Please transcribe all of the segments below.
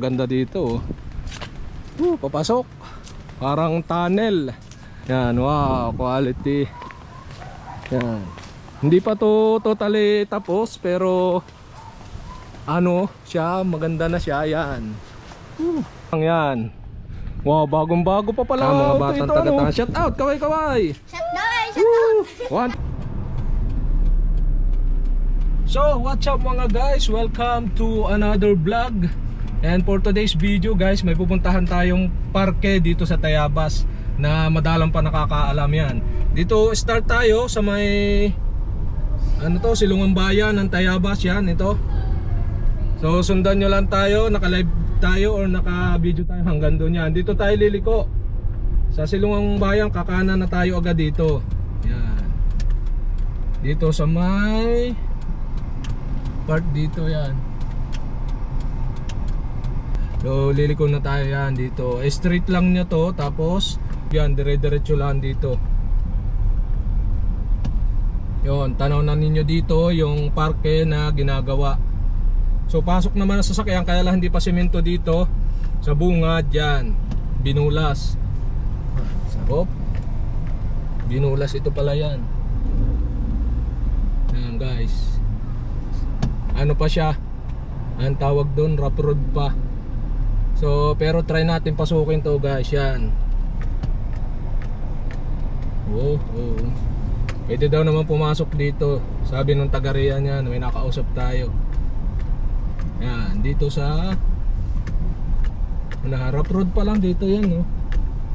Ganda dito. oh. Uh, papasok. Parang tunnel. Yan, wow, quality. Yan. Hindi pa to totally tapos pero ano siya, maganda na siya yan. Uh, ang yan. Wow, bagong bago pa pala. Ah, mga Ito, batang ito, taga-taga. ano. Shout out, kaway kaway. Down! Shut down! One. So, what's up mga guys? Welcome to another vlog. And for today's video guys, may pupuntahan tayong parke dito sa Tayabas na madalang pa nakakaalam yan. Dito start tayo sa may ano to, Silungang Bayan ng Tayabas yan, ito. So sundan nyo lang tayo, naka-live tayo or naka-video tayo hanggang doon yan. Dito tayo liliko. Sa Silungang Bayan, kakana na tayo agad dito. Yan. Dito sa may part dito yan. So liliko na tayo yan dito. Eh, straight lang niya to tapos yan dire-diretso lang dito. Yon, tanaw na ninyo dito yung parke na ginagawa. So pasok naman sa sasakyan kaya lang hindi pa semento dito sa bungad yan. Binulas. Sarap. Binulas ito pala yan. Ayan guys. Ano pa siya? Ang tawag doon, rough road pa. So, pero try natin pasukin to guys, yan. Oh, oh. Pwede daw naman pumasok dito. Sabi nung taga-riyan yan, may nakausap tayo. Yan, dito sa rough road pa lang dito yan, no.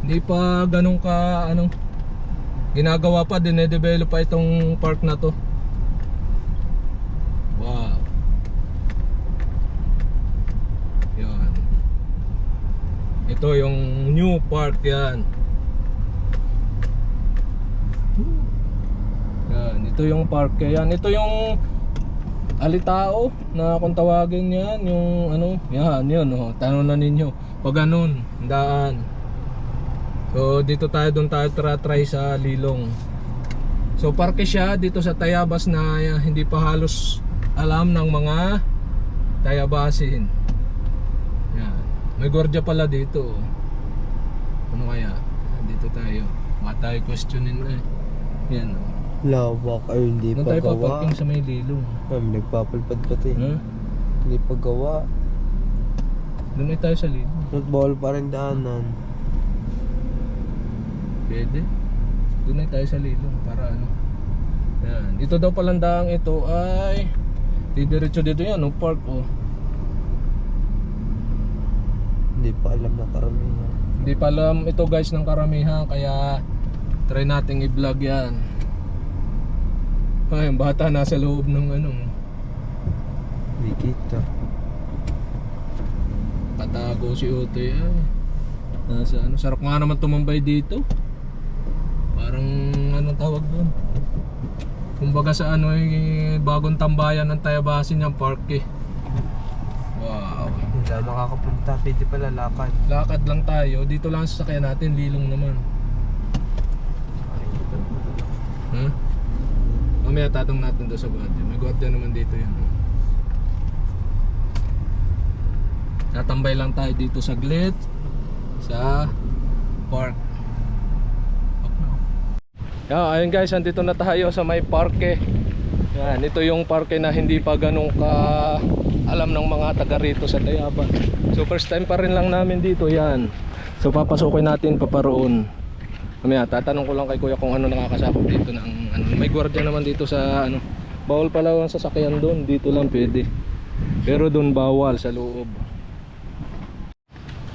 Hindi pa ganun ka anong ginagawa pa, dinedevelop pa itong park na to. Wow. Yan. Ito yung new park yan. Yan, ito yung park yan. Ito yung alitao na kung tawagin yan, yung ano, yan, yun, oh, tanong na ninyo. Pag ganun, daan. So, dito tayo, doon tayo try sa Lilong. So, parke siya dito sa Tayabas na uh, hindi pa halos alam ng mga Tayabasin. May gwardiya pala dito. oh. Ano kaya? Dito tayo. Mga tayo questionin na eh. Yan. oh. Lawak ay hindi Doon pa tayo gawa. sa may Lilong. Ay, nagpapalpad pa to eh. Ha? Hindi pa gawa. Doon ay tayo sa Lilong. Not bawal pa rin daanan. Pwede. Doon ay tayo sa Lilong para ano. Yan. Ito daw palang daang ito ay didiretso dito yan, no? Park oh. Hindi pa alam na karamihan. Hindi pa alam ito guys ng karamihan kaya try nating i-vlog yan. Ay, yung bata nasa loob ng ano, Hindi kita. patago si Otoy ay. Nasa ano, sarap nga naman tumambay dito. Parang anong tawag doon? Kumbaga sa ano eh, bagong tambayan ng Tayabasin yung park eh. Makakapunta. Pwede pala lakad. Lakad lang tayo. Dito lang sa sakyan natin, lilong naman. Hmm? Mamaya tatong natin doon sa gwardiya. May gwardiya naman dito yan. Tatambay lang tayo dito saglit sa park. Yeah, ayun guys, andito na tayo sa may parke. Yan, ito yung parke na hindi pa ganun ka alam ng mga taga rito sa Tayaba. So first time pa rin lang namin dito, yan. So papasukin natin paparoon. Mamaya tatanong ko lang kay Kuya kung ano nakakasakop dito ng ano. May gwardiya naman dito sa ano. Bawal pala ang sasakyan doon, dito lang pwede. Pero doon bawal sa loob.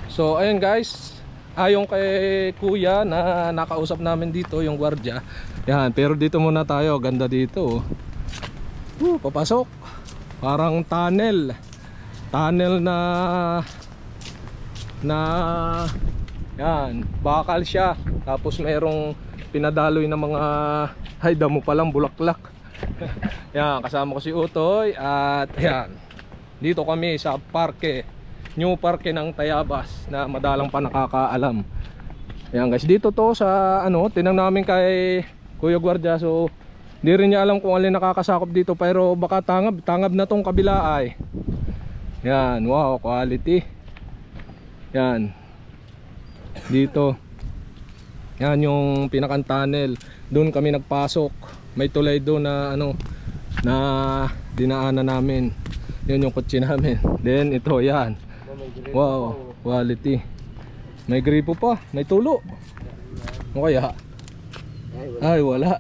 So ayun guys, ayon kay kuya na nakausap namin dito yung gwardiya. Yan, pero dito muna tayo, ganda dito. oh. Uh, papasok. Parang tunnel. Tunnel na na yan, bakal siya. Tapos merong pinadaloy ng mga ay damo pa lang bulaklak. yan, kasama ko si Utoy at yan. Dito kami sa parke new parke ng Tayabas na madalang pa nakakaalam Ayan guys, dito to sa ano, tinang namin kay Kuya Guardia so di rin niya alam kung alin nakakasakop dito pero baka tangab, tangab na tong kabila ay Yan, wow, quality Yan. Dito. Yan yung pinakang tunnel. Doon kami nagpasok. May tulay doon na ano na dinaanan namin. Yun yung kotse namin. Then ito yan. Wow, quality. May gripo pa, may tulo. Ano kaya? Ay, wala.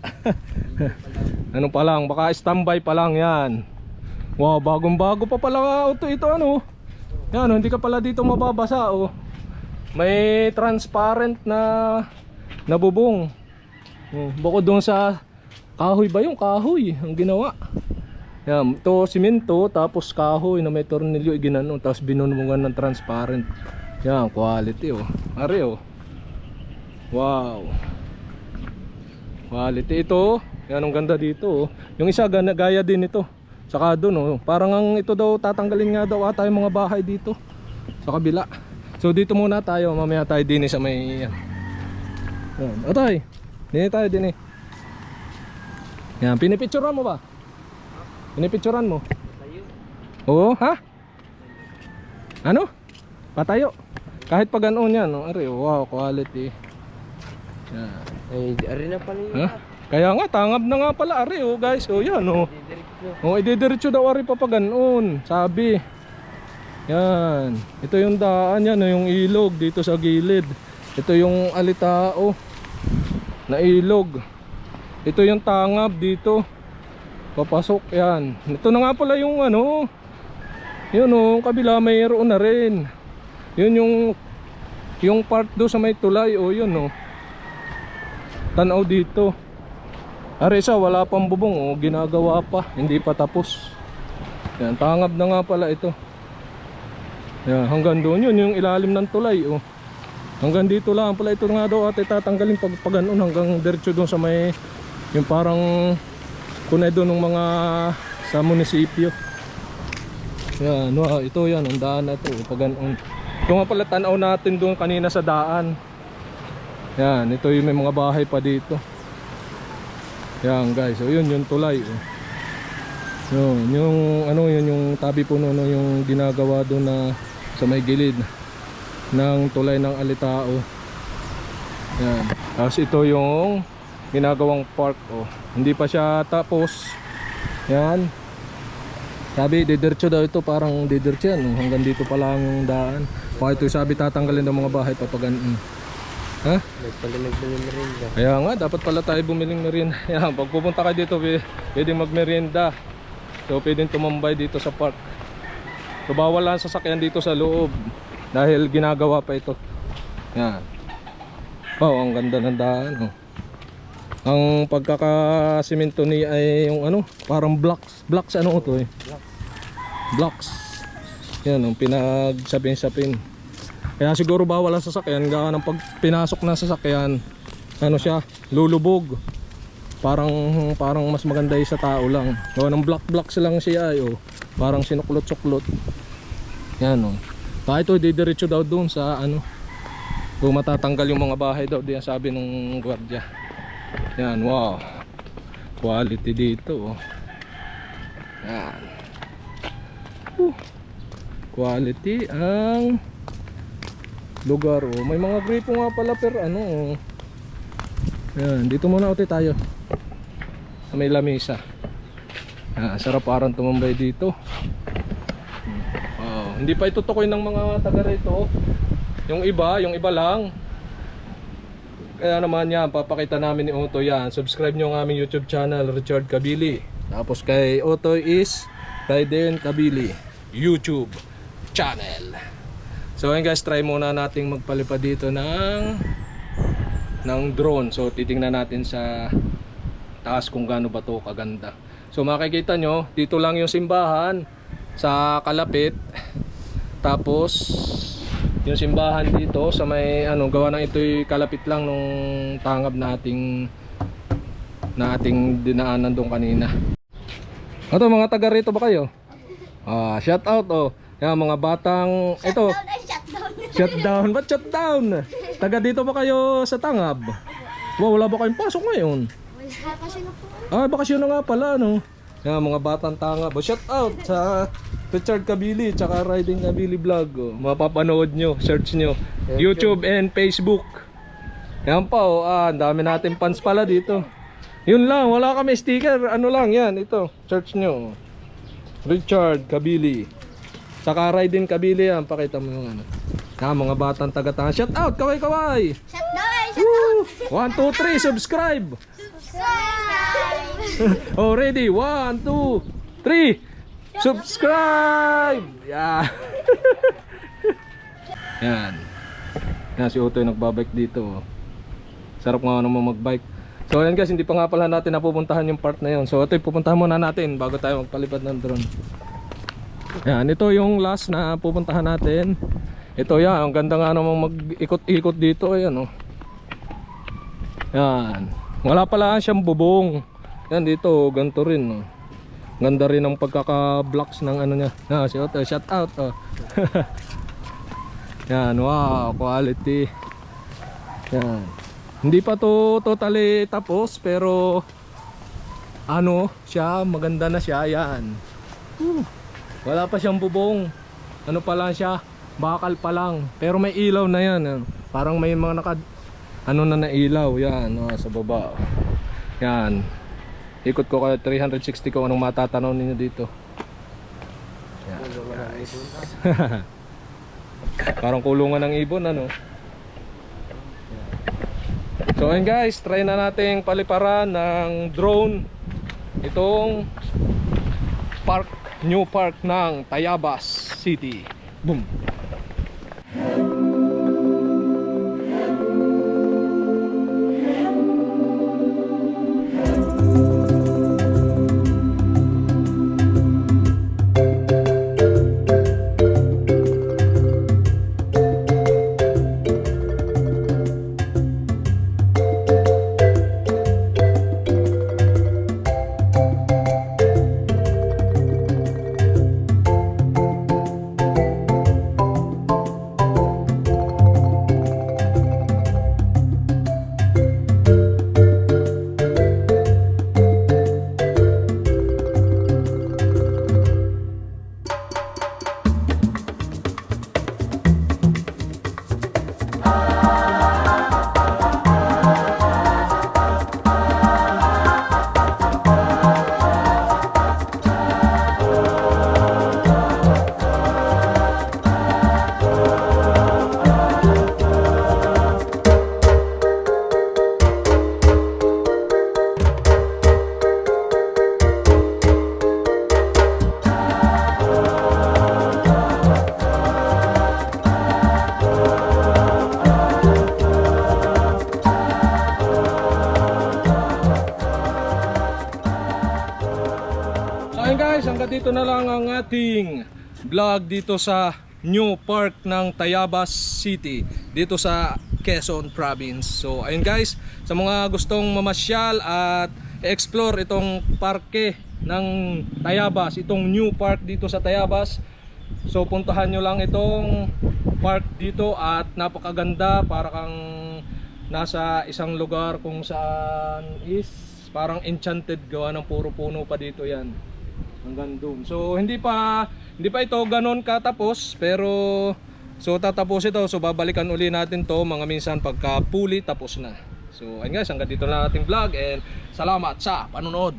ano pa lang, baka standby pa lang yan. Wow, bagong bago pa pala auto ito ano. Yan, oh, hindi ka pala dito mababasa oh. May transparent na na bubong. Oh, bukod doon sa kahoy ba yung kahoy ang ginawa. Yan, to simento tapos kahoy na may tornilyo ginano tapos binunungan ng transparent. Yan, quality oh. Are oh. Wow. Quality ito. Yan ang ganda dito oh. Yung isa gaya din ito. Saka doon oh. Parang ang ito daw tatanggalin nga daw ata yung mga bahay dito. Sa kabila. So dito muna tayo. Mamaya tayo din sa may yan. Atay. Dini tayo din eh. Yan, pinipicturan mo ba? Pinipicturan mo? Oo, ha? Ano? Patayo. Kahit pa ganoon yan, oh. Are, wow, quality. Yan. Ay, ari na pala yun. Ha? Kaya nga, tangab na nga pala, are, oh guys. Oh, yan, oh. Oh, ididiretso daw ari pa pa ganoon. Sabi. Yan. Ito yung daan yan, oh, yung ilog dito sa gilid. Ito yung alitao na ilog. Ito yung tangab dito. Papasok yan. Ito na nga pala yung ano. Yun oh, kabila mayroon na rin. Yun yung yung part do sa may tulay oh, yun oh. Tanaw dito. Arisa, wala pang bubong oh, ginagawa pa, hindi pa tapos. Yan, tangab na nga pala ito. Yan, hanggang doon yun, yung ilalim ng tulay oh. Hanggang dito lang pala ito nga daw ate tatanggalin pag pag ganun hanggang diretso doon sa may yung parang kunay doon ng mga sa munisipyo. Yan, wow, ito yan, ang daan na ito, pag ganun. Ito nga pala tanaw natin doon kanina sa daan. Yan, ito yung may mga bahay pa dito. Yan guys, so yun yung tulay. Yun, yung ano yun yung tabi puno no, yung ginagawa doon na sa may gilid ng tulay ng alitao. Yan. Tapos ito yung ginagawang park oh. Hindi pa siya tapos. Yan. Sabi didiretso daw ito parang didiretso yan hanggang dito pa lang yung daan. Baka ito sabi tatanggalin ng mga bahay papagan. Ha? May pala nagmamerinda. Kaya nga, dapat pala tayo bumiling merienda. Yan, pag pupunta ka dito, pwe- pwedeng magmerienda. So, pwedeng tumambay dito sa park. So, bawal lang sasakyan dito sa loob. Dahil ginagawa pa ito. Yan. Wow, ang ganda ng daan. Oh. Ang pagkakasimento ni ay yung ano, parang blocks. Blocks ano ito eh? Blocks. Yan, ang pinagsapin-sapin. Kaya siguro bawal ang sasakyan gawa ng pag pinasok ng sasakyan ano siya lulubog. Parang parang mas maganda yung sa tao lang. Gawa ng block blocks lang siya ay oh. parang sinuklot-suklot. Yan oh. kahit ito didiretso daw doon sa ano kung matatanggal yung mga bahay daw diyan sabi ng gwardiya. Yan wow. Quality dito oh. yan. Uh, quality ang lugar oh. May mga gripo nga pala pero ano oh. Yan, dito muna uti tayo. May lamesa. Ah, sarap parang tumambay dito. Oh, hindi pa itutukoy ng mga taga rito. Yung iba, yung iba lang. Kaya naman yan, papakita namin ni Oto yan. Subscribe nyo ang aming YouTube channel, Richard Kabili. Tapos kay Oto is Raiden Kabili YouTube channel. So ayun guys, try muna nating magpalipad dito ng ng drone. So titingnan natin sa taas kung gaano ba to kaganda. So makikita nyo, dito lang yung simbahan sa kalapit. Tapos yung simbahan dito sa may ano gawa ng ito'y kalapit lang nung tangab nating na ating dinaanan doon kanina. Ito mga taga rito ba kayo? Ah, shout out oh. Yan mga batang ito. Ay shutdown. Ba't shutdown? Taga dito ba kayo sa Tangab? Wow, wala ba kayong pasok ngayon? Wala kasi na po. Ah, bakasyon na nga pala, no? Yan, mga batang tanga. But shout out sa Richard Kabili tsaka Riding Kabili Vlog. Oh. Mapapanood nyo, search nyo. YouTube and Facebook. Yan pa oh, ah, ang dami natin fans pala dito. Yun lang, wala kami sticker. Ano lang yan, ito. Search nyo. Richard Kabili. Tsaka Riding Kabili yan. Pakita mo yung ano. Yan, mga batang taga-tanga. Shout out, kaway-kaway! Shut down! Woo! One, two, three, subscribe! Subscribe! Oh, ready? One, two, three. Subscribe! Yeah. Yan. Yan, si Utoy nagbabike dito. oh. Sarap nga naman magbike. So yan guys, hindi pa nga pala natin napupuntahan yung part na yun. So ito pupuntahan muna natin bago tayo magpalipad ng drone. Yan, ito yung last na pupuntahan natin. Ito yan, ang ganda nga namang mag-ikot-ikot dito. Ayan oh. Yan. Wala pala siyang bubong. Yan dito, ganito rin. Oh. Ganda rin ang pagkaka-blocks ng ano niya. Ah, si Otto, shout out. Oh. Yan, wow, quality. Yan. Hindi pa to totally tapos pero ano siya, maganda na siya. Yan. Wala pa siyang bubong. Ano pa lang siya, bakal pa lang. Pero may ilaw na yan. ah. Parang may mga naka ano na nailaw yan oh, sa baba yan ikot ko kaya 360 ko anong matatanaw ninyo dito yan, guys. parang kulungan ng ibon ano so ayun guys try na nating paliparan ng drone itong park new park ng Tayabas City boom hanggang dito na lang ang ating vlog dito sa new park ng Tayabas City dito sa Quezon Province. So ayun guys, sa mga gustong mamasyal at explore itong parke ng Tayabas, itong new park dito sa Tayabas. So puntahan nyo lang itong park dito at napakaganda para kang nasa isang lugar kung saan is parang enchanted gawa ng puro puno pa dito yan hanggang doon. So hindi pa hindi pa ito ganoon katapos pero so tatapos ito so babalikan uli natin to mga minsan pagka fully tapos na. So ayun guys hanggang dito na ating vlog and salamat sa panonood.